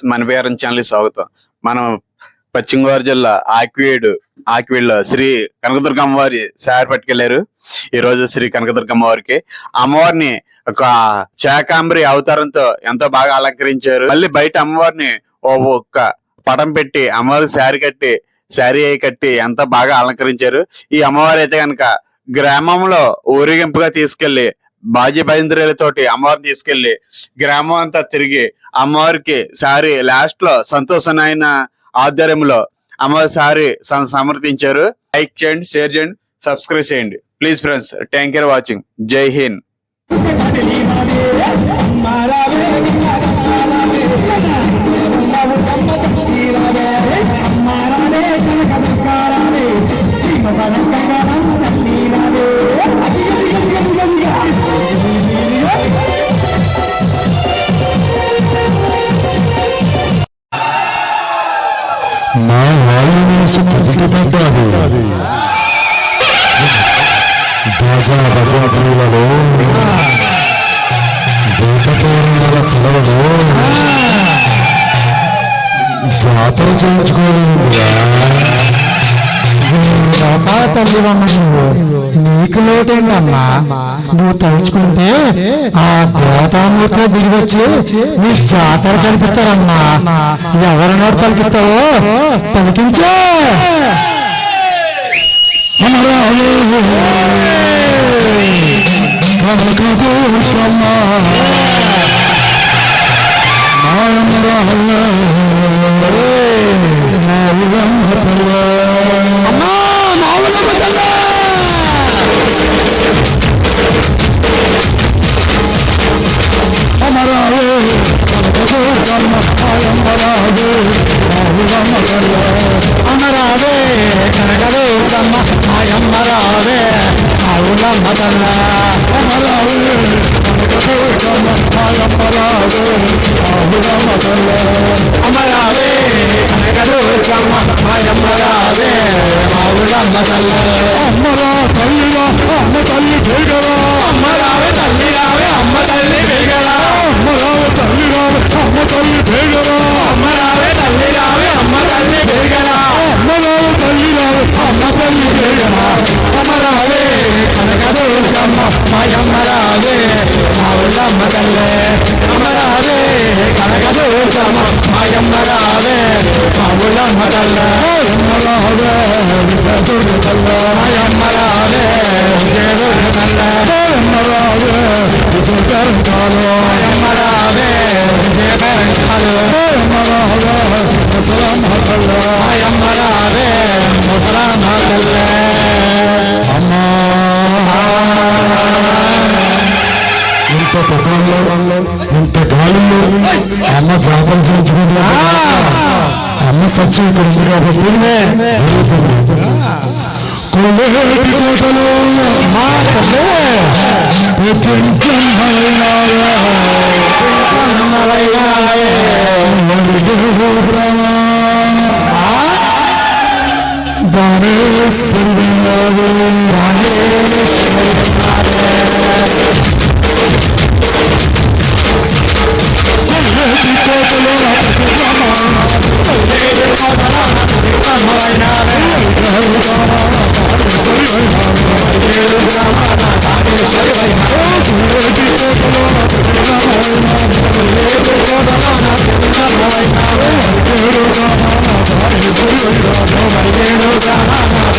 Friends మన Peram channel స్వాగతం. మనం పశ్చిమ గోదావరి జిల్లా ఆక్వేడ్ ఆక్వేడ్ శ్రీ కనకదుర్గ అమ్మవారి సారి పట్టుకెళ్ళారు. ఈ రోజు శ్రీ కనకదుర్గ అమ్మవారికి అమ్మవారిని ఒక శాకాంబరి అవతారంతో ఎంతో బాగా అలంకరించారు. మళ్ళీ బయట అమ్మవారిని ఓ ఒక్క పటం పెట్టి అమ్మవారి శారీ కట్టి శారీ అయి కట్టి ఎంతో బాగా అలంకరించారు. ఈ అమ్మవారు అయితే కనుక గ్రామంలో ఊరేగింపుగా తీసుకెళ్ళి బాజీ భజంత్రులతోటి అమ్మవారిని తీసుకెళ్ళి గ్రామం అంతా తిరిగి అమ్మవారికి సారి లాస్ట్లో సంతోష నాయన ఆధ్వర్యంలో అమ్మవారి సారి సమర్థించారు లైక్ చేయండి షేర్ చేయండి సబ్స్క్రైబ్ చేయండి. Please friends thank you watching. Jai Hind. మనసు పసిగిపడ్డాది బాజా ప్రియులలో దీపతోరణాల చలవలో జాతర చేయించుకోలేదు లోకా తల్లివమ్మ నువ్వు నీకు లోటేందమ్మా నువ్వు తలుచుకుంటే ఆ దేవతామూర్తిలో దిగి వచ్చి నీ జాతర కనిపిస్తారమ్మా. ఎవరి నోరు పలికిస్తావో పలికించే. మావులమ్మ తల్ల అమరావే కనకదుర్గమ్మ మాయమ్మ మావులమ్మ తల్లే అమ్మ రావే విజయదుర్గ తల్లే మాయమ్మ రావే విజయదుర్గ తల్లే అమ్మ రావే విజయకరంకాలు మాయమ్మ రావే విజయకరంకాలు అమ్మ రావే ముసలమ్మ తల్లే మాయమ్మ రావే ముసలమ్మ తల్లే అమ్మా ఇంత తుఫాన్లో ఇంత గాలిలో అమ్మ జాతర చేయించుకుంటే ನಮ್ಮ ಸಚಿವ ಕೊಳ್ಳೆ ಹೇಳಿಕೊಡಲು ಮಾತಲೇ ದಾನೇ ಸರ್ವನಾದ ರಾಣೇ ಸರ್ವನಾದ